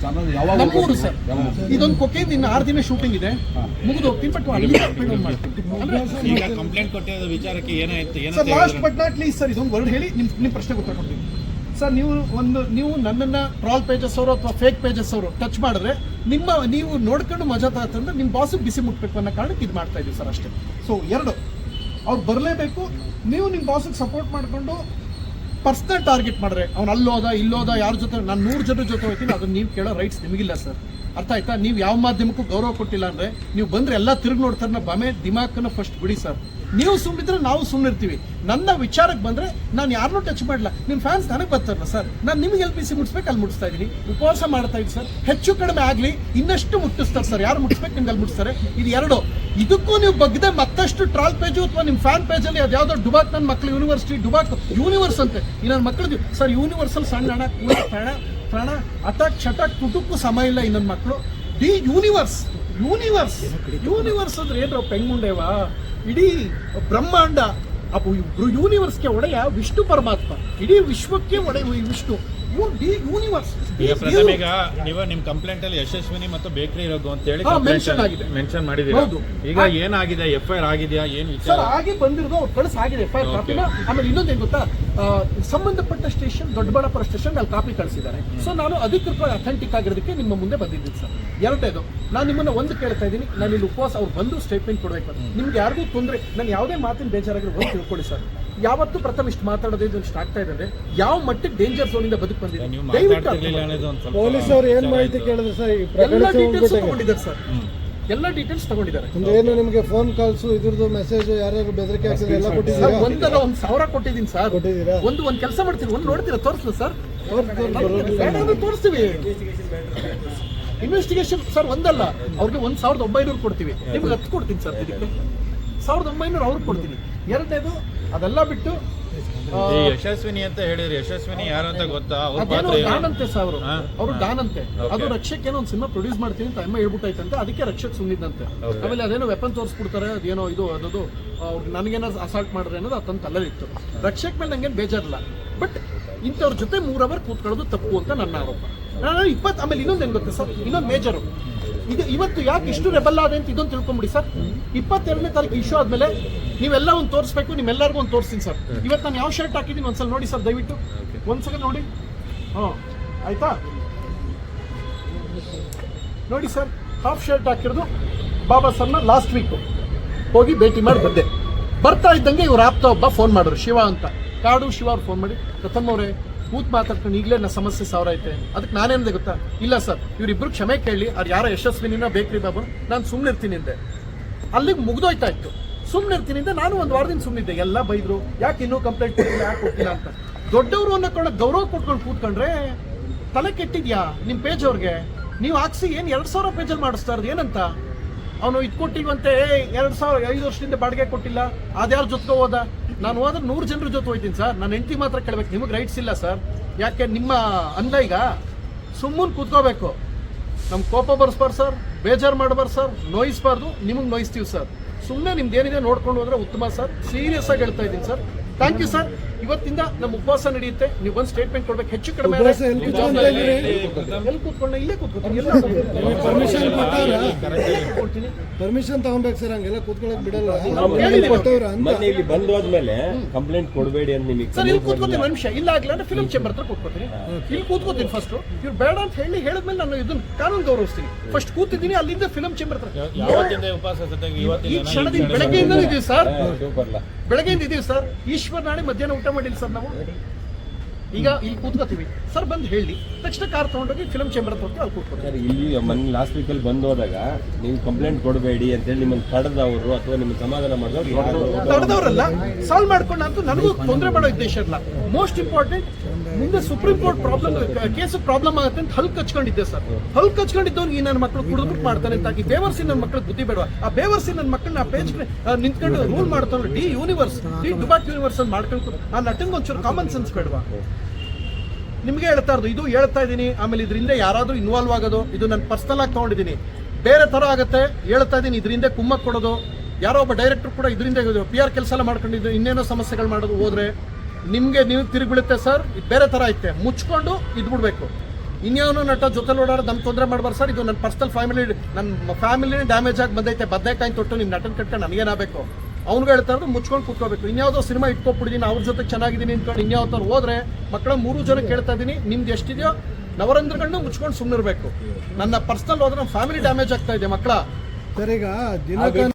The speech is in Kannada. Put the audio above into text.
ಯಾವಾಗ ನಮ್ಮೂರು ಸರ್. ಇದೊಂದು ಕೊಕೆಯಿಂದ ಇನ್ನು ಆರು ದಿನ ಶೂಟಿಂಗ್ ಇದೆ. ಮುಗಿದು ಹೋಗ್ತೀನಿ ಬಟ್ ಅಲ್ಲಿ ಕಂಪ್ಲೇಂಟ್ ಮಾಡ್ತೀನಿ. ಈಗ ಕಂಪ್ಲೇಂಟ್ ಕೊಟ್ಟಿರೋ ವಿಚಾರಕ್ಕೆ ಏನಾಯ್ತು sir last? But not least sir ಇದೊಂದು ವರ್ಡ್ ಹೇಳಿ ನಿಮ್ ನಿಮ್ಮ ಪ್ರಶ್ನೆಗೆ ಉತ್ತರ ಕೊಡ್ತೀನಿ ಸರ್ ನೀವು ಒಂದು ನೀವು ನನ್ನನ್ನ ಟ್ರಾಲ್ ಪೇಜಸ್ ಅವರು ಅಥವಾ ಫೇಕ್ ಪೇಜಸ್ ಅವರು ಟಚ್ ಮಾಡಿದ್ರೆ ನಿಮ್ಮ ನೀವು ನೋಡ್ಕೊಂಡು ಮಜಾ ತಗತ್ತಂದ್ರೆ ನಿಮ್ಮ ಬಾಸಿಗೆ ಬಿಸಿ ಮುಟ್ಬೇಕು ಅನ್ನೋ ಕಾರಣಕ್ಕೆ ಇದು ಮಾಡ್ತಾ ಇದೀವಿ ಸರ್ ಅಷ್ಟೇ. ಸೊ ಎರಡು. ಅವ್ರು ಬರಲೇಬೇಕು ನೀವು ನಿಮ್ಮ ಬಾಸಿಗೆ ಸಪೋರ್ಟ್ ಮಾಡಿಕೊಂಡು ಪರ್ಸ್ನಲ್ ಟಾರ್ಗೆಟ್ ಮಾಡಿದ್ರೆ ಅವ್ನು ಅಲ್ಲೋದ ಇಲ್ಲೋದ ಯಾರ ಜೊತೆ, ನಾನು ನೂರು ಜನರ ಜೊತೆ ಹೋಗ್ತೀನಿ ಅದನ್ನ ನೀವು ಕೇಳೋ ರೈಟ್ಸ್ ನಿಮಗಿಲ್ಲ ಸರ್ ಅರ್ಥ ಆಯ್ತಾ? ನೀವು ಯಾವ ಮಾಧ್ಯಮಕ್ಕೂ ಗೌರವ ಕೊಟ್ಟಿಲ್ಲ ಅಂದ್ರೆ, ನೀವು ಬಂದ್ರೆ ಎಲ್ಲ ತಿರುಗಿ ನೋಡ್ತಾರೆ ಬಮೆ ದಿಮಾಕನ್ನ ಫಸ್ಟ್ ಬಿಡಿ ಸರ್ ನೀವು ಸುಮ್ಮಿದ್ರೆ ನಾವು ಸುಮ್ಮನಿರ್ತೀವಿ ನನ್ನ ವಿಚಾರಕ್ಕೆ ಬಂದ್ರೆ, ನಾನು ಯಾರನ್ನೂ ಟಚ್ ಮಾಡಲ್ಲ ನಿಮ್ಮ ಫ್ಯಾನ್ಸ್ ನನಗೆ ಬರ್ತಾರಲ್ಲ ಸರ್ ನಾನು ನಿಮಗೆ ಎಲ್ ಪಿ ಸಿ ಮುಟ್ಸ್ಬೇಕು, ಅಲ್ಲಿ ಮುಟ್ಟಿಸ್ತಾ ಇದ್ದೀನಿ ಉಪವಾಸ ಮಾಡ್ತಾ ಇದ್ದೀನಿ ಸರ್ ಹೆಚ್ಚು ಕಡಿಮೆ ಆಗಲಿ, ಇನ್ನಷ್ಟು ಮುಟ್ಟಿಸ್ತಾರೆ ಸರ್ ಯಾರು ಮುಟ್ಟಿಸ್ಬೇಕು ನಿಮ್ಗೆ ಅಲ್ಲಿ ಮುಟ್ಟಿಸ್ತಾರೆ ಇದು ಎರಡು. ಇದಕ್ಕೂ ನೀವು ಬಗ್ಗದೆ ಮತ್ತಷ್ಟು ಟ್ರಾಲ್ ಪೇಜು ಅಥವಾ ನಿಮ್ಮ ಫ್ಯಾನ್ ಪೇಜಲ್ಲಿ ಅದು ಯಾವುದೋ ಡುಬಾಕ್ ನನ್ನ ಮಕ್ಕಳು ಯೂನಿವರ್ಸಿಟಿ, ಡುಬಾಕ್ ಯೂನಿವರ್ಸ್ ಅಂತೆ. ಈ ನನ್ನ ಮಕ್ಕಳದ್ದು ಸರ್, ಯೂನಿವರ್ಸಲ್ ಸಣ್ಣ ಹಣ ಕೂಡ ಪ್ರಾಣ ಪ್ರಾಣ ಅಟಾಕ್ ಚಟಾಕ್ ತುಟುಕು ಸಮ ಇಲ್ಲ ಈ ಮಕ್ಕಳು ಡಿ ಯೂನಿವರ್ಸ್ ಯೂನಿವರ್ಸ್ ಯೂನಿವರ್ಸ್ ಅಂದ್ರೆ ಏನ್ರ ಪೆಂಗುಂಡೇವಾ? ಇಡೀ ಬ್ರಹ್ಮಾಂಡ. ಅಪ್ಪು ಯೂನಿವರ್ಸ್ಗೆ ಒಡೆಯ ವಿಷ್ಣು ಪರಮಾತ್ಮ. ಇಡೀ ವಿಶ್ವಕ್ಕೆ ಒಡೆಯ ವಿಷ್ಣು. ಯೂನಿವರ್ಸ್ ಪ್ರಥಮ ಈಗ ನೀವು ನಿಮ್ ಕಂಪ್ಲೇಂಟ್ ಅಲ್ಲಿ ಯಶಸ್ವಿನಿ ಮತ್ತು ಬೇಕರಿ ರಘು ಅಂತ ಹೇಳಿ ಮೆನ್ಷನ್ ಆಗಿದೆ. ಮೆನ್ಷನ್ ಮಾಡಿದೀರಾ ಈಗ ಏನಾಗಿದೆ? ಎಫ್ ಐ ಆರ್ ಆಗಿದೆಯಾ? ಏನು ಸರ್ ಹಾಗೆ ಬಂದಿರೋದು ಅವ್ರು ಕಳಿಸ್ ಆಗಿದೆ ಎಫ್ ಐ ಆರ್ ಕಾಪಿನ. ಆಮೇಲೆ ಇನ್ನೊಂದೇನು ಗೊತ್ತಾ? ಸಂಬಂಧಪಟ್ಟ ಸ್ಟೇಷನ್ ದೊಡ್ಡಬಳ್ಳಾಪುರ ಸ್ಟೇಷನ್ ಅಲ್ಲಿ ಕಾಪಿ ಕಳಿಸಿದ್ದಾರೆ. ಸೊ ನಾನು ಅಧಿಕೃತವಾಗಿ ಅಥೆಂಟಿಕ್ ಆಗಿರೋದಕ್ಕೆ ನಿಮ್ಮ ಮುಂದೆ ಬಂದಿದ್ದೀನಿ ಸರ್. ಎರಡನೇದು ನಾನು ನಿಮ್ಮನ್ನ ಒಂದು ಕೇಳ್ತಾ ಇದ್ದೀನಿ. ನಾನು ಇಲ್ಲಿ ಉಪವಾಸ ಅವ್ರು ಬಂದು ಸ್ಟೇಟ್ಮೆಂಟ್ ಕೊಡಬೇಕು ನಿಮ್ಗೆ ಯಾರಿಗೂ ತೊಂದರೆ ನಾನು ಯಾವುದೇ ಮಾತಿನ ಬೇಜಾರಾಗಿರೋ ಒಂದು ತಿಳ್ಕೊಳ್ಳಿ ಸರ್. ಯಾವತ್ತು ಪ್ರಥಮ ಇಷ್ಟು ಮಾತಾಡೋದು ಇದು ಇಷ್ಟು ಆಗ್ತಾ ಇದೆ ಯಾವ ಮಟ್ಟಕ್ಕೆ ಡೇಂಜರ್ ಝೋನಿಂದ ಬದುಕು ಬಂದಿದೆ? ನೀವು ದಯವಿಟ್ಟು ಅರ್ಥ ಮಾತಾಡ್ತಿರ್ಲಿಲ್ಲ ಮಾಡಿ. ಅನ್ನೋದು ಒಂದು ಸ್ವಲ್ಪ ಪೊಲೀಸ್ ಅವರು ಏನ್ ಮಾಹಿತಿ ಕೇಳಿದ್ರು ಸರ್? ಈ ಎಲ್ಲ ಡೀಟೇಲ್ಸ್ ತಗೊಂಡಿದ್ದಾರೆ ಸರ್. ಎಲ್ಲ ಡೀಟೇಲ್ಸ್ ತಗೊಂಡಿದ್ದಾರೆ. ಏನು ನಿಮಗೆ ಫೋನ್ ಕಾಲ್ಸ್ ಇದ್ರದ್ದು ಮೆಸೇಜ್ ಯಾರ್ಯಾರು ಬೆದರಿಕೆ ಹಾಕಿದ್ರೆ ಎಲ್ಲ ಸರ್ ಕೊಟ್ಟಿದ್ದೀರಾ? ಒಂದಲ್ಲ ಒಂದು ಸಾವಿರ ಕೊಟ್ಟಿದ್ದೀನಿ ಸರ್. ಕೊಟ್ಟಿದ್ದೀರಾ? ಒಂದು ಒಂದು ಕೆಲಸ ಮಾಡ್ತೀನಿ. ಒಂದು ನೋಡ್ತೀರಾ? ತೋರಿಸ್ಲ ಸರ್? ತೋರಿಸ್ತೀವಿ. ಇನ್ವೆಸ್ಟಿಗೇಷನ್ ಸರ್ ಒಂದಲ್ಲ. ಅವ್ರಿಗೆ ಒಂದ್ ಸಾವಿರದ ಒಂಬೈನೂರು ಕೊಡ್ತೀವಿ. ನಿಮ್ಗೆ ಹತ್ತು ಕೊಡ್ತೀನಿ ಸರ್ ಇದಕ್ಕೆ. ಸಾವಿರದ ಒಂಬೈನೂರು ಅವ್ರಿಗೆ ಕೊಡ್ತೀನಿ. ಎರಡನೇದು ಅದೆಲ್ಲ ಬಿಟ್ಟು ಯಶಸ್ವಿನಿ ಅಂತ ಹೇಳಿದ್ರಿ ಯಶಸ್ವಿನಿ ಯಾರು ಅಂತ ಗೊತ್ತಾ? ಡಾನ್ ಸರ್ ಅವರು. ಹಾ. ಅವರು ಡಾನ್ ಅಂತೆ ಅದು ರಕ್ಷಕ್ ಏನೋ ಒಂದು ಸಿನಿಮಾ ಪ್ರೊಡ್ಯೂಸ್ ಮಾಡ್ತೀನಿ ಅಂತ ಅಮ್ಮ ಹೇಳ್ಬಿಟ್ಟೈತಂತೆ. ಅದಕ್ಕೆ ರಕ್ಷಕ್ ಸುಂದಿದ್ದಂತೆ. ಆಮೇಲೆ ಅದೇನೋ ವೆಪನ್ ತೋರಿಸ್ಬಿಡ್ತಾರೆ ಅದೇನೋ ಇದು ಅದದು ಅವ್ರಿಗೆ ನನಗೇನಾದ್ರು ಅಸಾಲ್ಟ್ ಮಾಡಿದ್ರೆ ಅನ್ನೋದು ಅತಂತ ಇತ್ತು ರಕ್ಷಕ್ ಮೇಲೆ ನಂಗೇನು ಬೇಜಾರಿಲ್ಲ. ಬಟ್ ಇಂಥವ್ರ ಜೊತೆ ಮೂರ್ ಅವರ್ ಕೂತ್ಕೊಳ್ಳೋದು ತಪ್ಪು ಅಂತ ನನ್ನ ಆರೋಪ. ನಾನು ಇಪ್ಪತ್ತು ಆಮೇಲೆ ಇನ್ನೊಂದು ಏನು ಗೊತ್ತಾ ಸರ್? ಇನ್ನೊಂದು ಮೇಜರು ಇದು ಇವತ್ತು ಯಾಕೆ ಇಷ್ಟು ರೆಬಲ್ ಆದ ಅಂತ ಇದೊಂದು ತಿಳ್ಕೊಂಬಿಡಿ ಸರ್. ಇಪ್ಪತ್ತೆರಡನೇ ತಾರೀಕು ಇಶ್ಯೂ ಆದ್ಮೇಲೆ ನೀವೆಲ್ಲ ಒಂದು ತೋರಿಸ್ಬೇಕು ನಿಮ್ಮೆಲ್ಲರಿಗೂ ಒಂದು ತೋರಿಸ್ತೀನಿ ಸರ್. ಇವತ್ತು ನಾನು ಯಾವ ಶರ್ಟ್ ಹಾಕಿದ್ದೀನಿ ಒಂದ್ಸಲ ನೋಡಿ ಸರ್ ದಯವಿಟ್ಟು. ಒಂದ್ಸಲ ನೋಡಿ. ಹಾಂ ಆಯ್ತಾ? ನೋಡಿ ಸರ್ ಹಾಫ್ ಶರ್ಟ್ ಹಾಕಿರೋದು ಬಾಬಾ ಸರ್ನ ಲಾಸ್ಟ್ ವೀಕು ಹೋಗಿ ಭೇಟಿ ಮಾಡಿ ಬಂದೆ. ಬರ್ತಾ ಇದ್ದಂಗೆ ಇವ್ರು ಆಪ್ತ ಒಬ್ಬ ಫೋನ್ ಮಾಡಿದ್ರು ಶಿವ ಅಂತ. ಕಾಡು ಶಿವ ಅವ್ರು ಫೋನ್ ಮಾಡಿ ಪ್ರಥಮ್ ಅವರೇ ಕೂತ್ ಮಾತಾಡ್ಕೊಂಡು ಈಗಲೇ ನನ್ನ ಸಮಸ್ಯೆ ಸಾವಿರ ಐತೆ ಅದಕ್ಕೆ ನಾನೇನಿದೆ ಗೊತ್ತಾ? ಇಲ್ಲ ಸರ್, ಇವರಿಬ್ರು ಕ್ಷಮೆ ಕೇಳಿ, ಅವ್ರು ಯಾರೋ ಯಶಸ್ವಿನಿನ ಬೇಕ್ರಿ ಬಾಬು, ನಾನು ಸುಮ್ಮನೆ ಇರ್ತೀನಿ ಅಂದೆ. ಅಲ್ಲಿಗೆ ಮುಗ್ದೋಯ್ತಾ ಇತ್ತು ಸುಮ್ಮನೆ ಇರ್ತೀನಿ ಅಂತ ನಾನು ಒಂದು ವಾರದಿಂದ ಸುಮ್ಮನಿದ್ದೆ ಎಲ್ಲ ಬೈದ್ರು, ಯಾಕೆ ಇನ್ನೂ ಕಂಪ್ಲೇಂಟ್ ಕೊಟ್ಟಿಲ್ಲ, ಯಾಕೆ ಕೊಟ್ಟಿಲ್ಲ ಅಂತ. ದೊಡ್ಡವರು ಅನ್ನಕೊಂಡು ಗೌರವ ಕೊಟ್ಕೊಂಡು ಕೂತ್ಕೊಂಡ್ರೆ ತಲೆ ಕೆಟ್ಟಿದ್ಯಾ ನಿಮ್ಮ ಪೇಜ್ ಅವ್ರಿಗೆ? ನೀವು ಹಾಕ್ಸಿ ಏನು ಎರಡು ಸಾವಿರ ಪೇಜಲ್ಲಿ ಮಾಡಿಸ್ತಾ ಇರೋದು ಏನಂತ? ಅವನು ಇದು ಕೊಟ್ಟಿಲ್ವಂತೆ ಎರಡು ಸಾವಿರ, ಐದು ವರ್ಷದಿಂದ ಬಾಡಿಗೆ ಕೊಟ್ಟಿಲ್ಲ, ಅದ್ಯಾರ ಜೊತೆಗೆ ಹೋದ? ನಾನು ಹೋದ್ರೆ ನೂರು ಜನರ ಜೊತೆ ಹೋಯ್ತೀನಿ ಸರ್. ನನ್ನ ಹೆಂಡತಿ ಮಾತ್ರ ಕೇಳ್ಬೇಕು, ನಿಮಗೆ ರೈಟ್ಸ್ ಇಲ್ಲ ಸರ್. ಯಾಕೆ, ನಿಮ್ಮ ಅಂದ ಈಗ? ಸುಮ್ಮನೆ ಕೂತ್ಕೋಬೇಕು. ನಮ್ಮ ಕೋಪ ಬರ್ಸ್ಬಾರ್ದು ಸರ್, ಬೇಜಾರು ಮಾಡಬಾರ್ದು ಸರ್, ನೋಯಿಸ್ಬಾರ್ದು, ನಿಮಗೆ ನೋಯಿಸ್ತೀವಿ ಸರ್. ಸುಮ್ಮನೆ ನಿಮ್ದು ಏನಿದೆ ನೋಡ್ಕೊಂಡು ಹೋದ್ರೆ ಉತ್ತಮ ಸರ್. ಸೀರಿಯಸ್ ಆಗಿ ಹೇಳ್ತಾ ಇದ್ದೀನಿ ಸರ್. ಥ್ಯಾಂಕ್ ಯು ಸರ್ ಇವತ್ತಿಂದ ನಮ್ಮ ಉಪವಾಸ ನಡೆಯುತ್ತೆ. ನೀವು ಒಂದು ಸ್ಟೇಟ್ಮೆಂಟ್ ಕೊಡ್ಬೇಕು. ಹೆಚ್ಚು ಕಡಿಮೆ ಎಲ್ಲಿ ಕೂತ್ಕೊಂಡ? ಇಲ್ಲೇ ಕೂತ್ಕೊತೀನಿ ಎಲ್ಲ ಪರ್ಮಿಷನ್ ಕೊಟ್ಟಾರ ಕೂತ್ಕೊಳ್ತೀನಿ ಪರ್ಮಿಷನ್ ತಗೊಬೇಕು ಸರ್ ಹಂಗೆಲ್ಲ ಕೂತ್ಕೊಳಕ್ ಬಿಡಲ್ಲ. ಮೊನ್ನೆ ಇಲ್ಲಿ ಬಂದು ಹೋದ್ಮೇಲೆ ಕಂಪ್ಲೇಂಟ್ ಕೊಡಬೇಡಿ ಅಂತ ನಿಮಗೆ ಸರ್ ಇಲ್ಲಿ ಕೂತ್ಕೋತೀನಿ ಒಂದು ನಿಮಿಷ ಇಲ್ಲ ಆಗ್ಲಿ ಅಂದ್ರೆ ಫಿಲ್ಮ್ ಚೇಂಬರ್ ಹತ್ರ ಕೂತ್ಕೋತೀನಿ ಇಲ್ಲಿ ಕೂತ್ಕೋತೀನಿ ಫಸ್ಟ್ ಇವ್ರು ಬೇಡ ಅಂತ ಹೇಳಿ ಹೇಳಿದ್ಮೇಲೆ ನಾನು ಇದನ್ನ ಕಾನೂನು ಗೌರವಿಸ್ತೀನಿ. ಫಸ್ಟ್ ಕೂತಿದ್ದೀನಿ ಅಲ್ಲಿಂದ ಫಿಲಂ ಚೇಂಬರ್ ಹತ್ರ. ಈ ಕ್ಷಣದಿಂದ ಬೆಳಗ್ಗೆಯಿಂದ ಇದೀವಿ ಸರ್. ಬೆಳಗ್ಗೆಯಿಂದ ಇದೀವಿ ಸರ್. ಈಶ್ವರ್ ನಾಳೆ ಮಧ್ಯಾಹ್ನ ಊಟ ಮಾಡಿಲ್ಲ ಸರ್ ನಾವು? ಈಗ ಇಲ್ಲಿ ಕೂತ್ಕೋತೀವಿ. ಸರ್ ಬಂದು ಹೇಳಿ ತಕ್ಷಣ ಕಾರ್ ತಗೊಂಡೋಗಿ ಫಿಲಮ್ ಚೇಂಬರ್ ಹತ್ರ ಹೋಗ್ತೀವಿ ಅಲ್ಲಿ ಕೂತ್ಕೋತಾರೆ ಸರ್ ಇಲ್ಲಿ ಮೊನ್ನೆ ಲಾಸ್ಟ್ ವೀಕಲ್ಲಿ ಬಂದು ಹೋದಾಗ ನೀವು ಕಂಪ್ಲೇಂಟ್ ಕೊಡಬೇಡಿ ಅಂತೇಳಿ ನಿಮ್ಮನ್ನು ತಡೆದವರು ಅಥವಾ ನಿಮ್ಮ ಸಮಾಧಾನ ಮಾಡಿದವರು ಯಾರು? ತಡೆದವರಲ್ಲ ಸಾಲ್ವ್ ಮಾಡ್ಕೊಂಡು ಅಂತೂ ನನಗೂ ತೊಂದರೆ ಮಾಡೋ ಉದ್ದೇಶ ಇಲ್ಲ ಮೋಸ್ಟ್ ಇಂಪಾರ್ಟೆಂಟ್ ಮುಂದೆ supreme court problem case problem ಆಗುತ್ತೆ ಅಂತ ಹಲ್ ಹಚ್ಕೊಂಡಿದ್ದೆ ಸರ್. ಹಲ್ ಈ ನನ್ನ ಮಕ್ಕಳು ಕುಡಿದ್ಬಿಟ್ಟು ಮಾಡ್ತಾರೆ ಅಂತ ಬೇವರ್ಸಿ ನನ್ನ ಮಕ್ಕಳು ಬುದ್ಧಿ ಬೇಡವಾ? ಆ ಬೇವರ್ಸಿ ನನ್ನ ಮಕ್ಕಳನ್ನ ಆ ಪೇಜ್ ನಿಂತ್ಕೊಂಡು ರೂಲ್ ಮಾಡ್ತಾನೆ ಡಿ ಯೂನಿವರ್ಸ್ ಡಿ ಡುಬಾಕ್ ಯೂನಿವರ್ಸ್ ಅಂತ ಮಾಡ್ಕೊಂಡು ಆ ನಟಂಗೆ ಒಂಚೂರು ಕಾಮನ್ ಸೆನ್ಸ್ ಬೇಡವಾ? ನಿಮಗೆ ಹೇಳ್ತಾ ಇರೋದು, ಇದು ಹೇಳ್ತಾ ಇದ್ದೀನಿ. ಆಮೇಲೆ ಇದರಿಂದ ಯಾರಾದರೂ ಇನ್ವಾಲ್ವ್ ಆಗೋದು, ಇದು ನಾನು ಪರ್ಸನಲ್ ಆಗಿ ತೊಗೊಂಡಿದ್ದೀನಿ. ಬೇರೆ ಥರ ಆಗುತ್ತೆ, ಹೇಳ್ತಾ ಇದ್ದೀನಿ. ಇದರಿಂದ ಕುಮ್ಮಕ್ಕೆ ಕೊಡೋದು. ಯಾರೋ ಒಬ್ಬ ಡೈರೆಕ್ಟರ್ ಕೂಡ ಇದರಿಂದ ಪಿ ಆರ್ ಕೆಲಸ ಎಲ್ಲ ಮಾಡ್ಕೊಂಡಿದ್ದು, ಇನ್ನೇನೋ ಸಮಸ್ಯೆಗಳು ಮಾಡೋದು ಹೋದ್ರೆ ನಿಮಗೆ ನೀವು ತಿರುಗಿಬಿಡುತ್ತೆ ಸರ್, ಇದು ಬೇರೆ ಥರ ಐತೆ. ಮುಚ್ಕೊಂಡು ಇದ್ಬಿಡ್ಬೇಕು ಇನ್ಯಾವನು ನಟ ಜೊತೆಲಿ ಓಡಾಡ ನಮ್ಗೆ ತೊಂದರೆ ಮಾಡ್ಬಾರ್ದು ಸರ್. ಇದು ನನ್ನ ಪರ್ಸನಲ್ ಫ್ಯಾಮಿಲಿ ನನ್ನ ಫ್ಯಾಮಿಲಿ ಡ್ಯಾಮೇಜ್ ಆಗಿ ಬಂದೈತೆ. ಬದನೆಕಾಯಿ ತೊಟ್ಟು ನಿಮ್ಮ ನಟನ್ ಕಟ್ಕೊಂಡು ನನಗೇನಾಗಬೇಕು ಅವ್ನಿಗೆ ಹೇಳ್ತಾ ಇರೋದು ಮುಚ್ಕೊಂಡು ಕೂತ್ಕೋಬೇಕು. ಇನ್ಯಾವುದೋ ಸಿನಿಮಾ ಇಟ್ಕೊಬಿಟ್ಟಿದ್ದೀನಿ ಅವ್ರ ಜೊತೆ ಚೆನ್ನಾಗಿದ್ದೀನಿ ಅನ್ಕೊಂಡು ಇನ್ಯಾವತ್ತವ್ರು ಹೋದ್ರೆ ಮಕ್ಕಳ ಮೂರು ಜನ ಕೇಳ್ತಾ ಇದ್ದೀನಿ, ನಿಮ್ದು ಎಷ್ಟಿದೆಯೋ ನವರಂದ್ರಗಳನ್ನ ಮುಚ್ಕೊಂಡು ಸುಮ್ಮನಿರಬೇಕು ನನ್ನ ಪರ್ಸನಲ್ ಹೋದ್ರೆ ಫ್ಯಾಮಿಲಿ ಡ್ಯಾಮೇಜ್ ಆಗ್ತಾ ಇದೆ ಮಕ್ಕಳ. ಸರಿಗ